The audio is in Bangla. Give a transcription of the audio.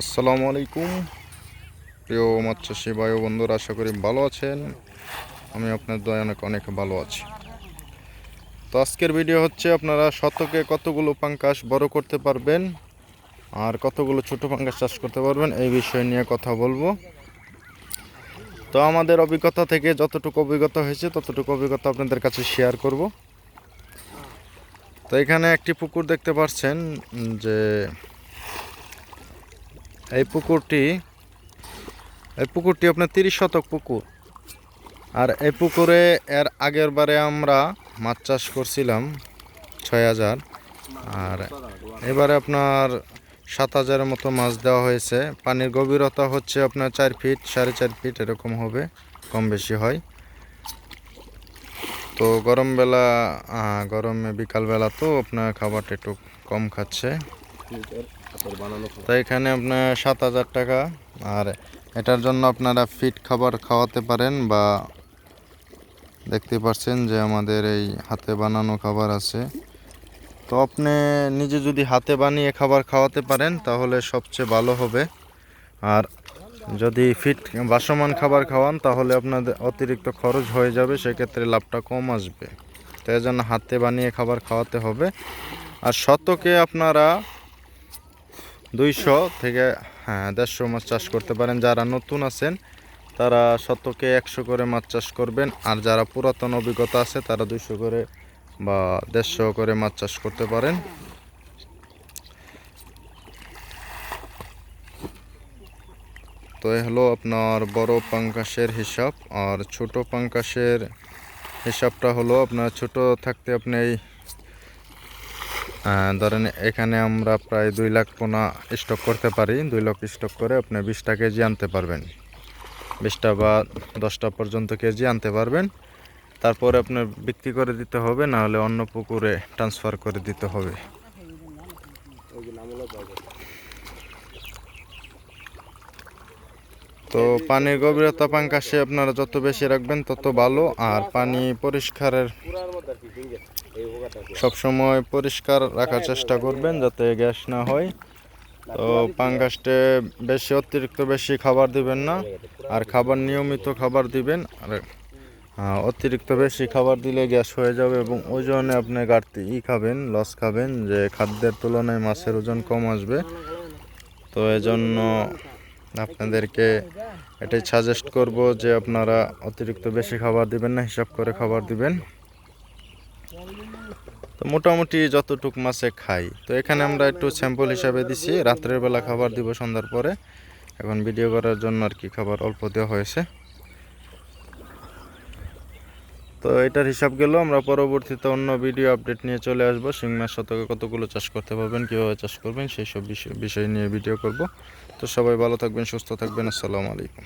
আসসালামু আলাইকুম। প্রিয় চাষি ভাই বন্ধুরা, আশা করি ভালো আছেন। আমি আপনার দয়া অনেক অনেক ভালো আছি। তো আজকের ভিডিও হচ্ছে আপনারা শতকে কতগুলো পাঙ্কাশ বড় করতে পারবেন আর কতগুলো ছোট পাঙ্কাশ চাষ করতে পারবেন এই বিষয় নিয়ে কথা বলব। তো আমাদের অভিজ্ঞতা থেকে যতটুকু অভিজ্ঞতা হয়েছে, ততটুকু অভিজ্ঞতা আপনাদের কাছে শেয়ার করব। তো এখানে একটি পুকুর দেখতে পাচ্ছেন, যে এই পুকুরটি এই পুকুরটি আপনার তিরিশ শতক পুকুর। আর এই পুকুরে এর আগের বারে আমরা মাছ চাষ করছিলাম ছয় হাজার। আর এবারে আপনার সাত হাজারের মতো মাছ দেওয়া হয়েছে। পানির গভীরতা হচ্ছে আপনার চার ফিট, সাড়ে চার ফিট এরকম হবে, কম বেশি হয়। তো গরম বেলা গরমে বিকালবেলা তো আপনার খাবারটা একটু কম খাচ্ছে। তো এখানে আপনার সাত হাজার টাকা। আর এটার জন্য আপনারা ফিট খাবার খাওয়াতে পারেন বা দেখতে পাচ্ছেন যে আমাদের এই হাতে বানানো খাবার আছে। তো আপনি নিজে যদি হাতে বানিয়ে খাবার খাওয়াতে পারেন, তাহলে সবচেয়ে ভালো হবে। আর যদি ফিট বাসমান খাবার খাওয়ান, তাহলে আপনাদের অতিরিক্ত খরচ হয়ে যাবে, সেক্ষেত্রে লাভটা কম আসবে। তাই জন্য হাতে বানিয়ে খাবার খাওয়াতে হবে। আর শতকে আপনারা দুইশো থেকে হ্যাঁ দেড়শো মাছ চাষ করতে পারেন। যারা নতুন আছেন, তারা শতকে একশো করে মাছ চাষ করবেন। আর যারা পুরাতন অভিজ্ঞতা আছে, তারা দুইশো করে বা দেড়শো করে মাছ চাষ করতে পারেন। তো এ হলো আপনার বড় পাঙ্কাশের হিসাব। আর ছোট পাঙ্কাশের হিসাবটা হলো আপনার ছোট থাকতে আপনি এই ধরেন এখানে আমরা প্রায় দুই লাখ পোনা স্টক করতে পারি। দুই লাখ স্টক করে আপনি বিশটা কেজি আনতে পারবেন। বিশটা বা দশটা পর্যন্ত কেজি আনতে পারবেন। তারপরে আপনার বিক্রি করে দিতে হবে, না হলে অন্য পুকুরে ট্রান্সফার করে দিতে হবে। তো পানির গভীরতা পাঙ্কাশে আপনারা যত বেশি রাখবেন তত ভালো। আর পানি পরিষ্কারের সবসময় পরিষ্কার রাখার চেষ্টা করবেন যাতে গ্যাস না হয়। তো পাঙ্গাসটে বেশি, অতিরিক্ত বেশি খাবার দিবেন না। আর খাবার, নিয়মিত খাবার দিবেন। আর অতিরিক্ত বেশি খাবার দিলে গ্যাস হয়ে যাবে এবং ওজনে আপনি ঘাটতি ই খাবেন, লস খাবেন। যে খাদ্যের তুলনায় মাছের ওজন কম আসবে। তো এজন্য আপনাদেরকে এটাই সাজেস্ট করব যে আপনারা অতিরিক্ত বেশি খাবার দিবেন না, হিসাব করে খাবার দিবেন। তো মোটামুটি যতটুক মাছে খাই। তো এখানে আমরা একটু স্যাম্পল হিসাবে দিছি, রাত্রের বেলা খাবার দিব সন্ধ্যার পরে। এখন ভিডিও করার জন্য আর কি খাবার অল্প দেওয়া হয়েছে। তো এটার হিসাব গেলেও আমরা পরবর্তীতে অন্য ভিডিও আপডেট নিয়ে চলে আসব। মাছ শতকে কতগুলো চাষ করতে পারবেন, কীভাবে চাষ করবেন, সেই সব বিষয় নিয়ে ভিডিও করব। তো সবাই ভালো থাকবেন, সুস্থ থাকবেন, আসসালামু আলাইকুম।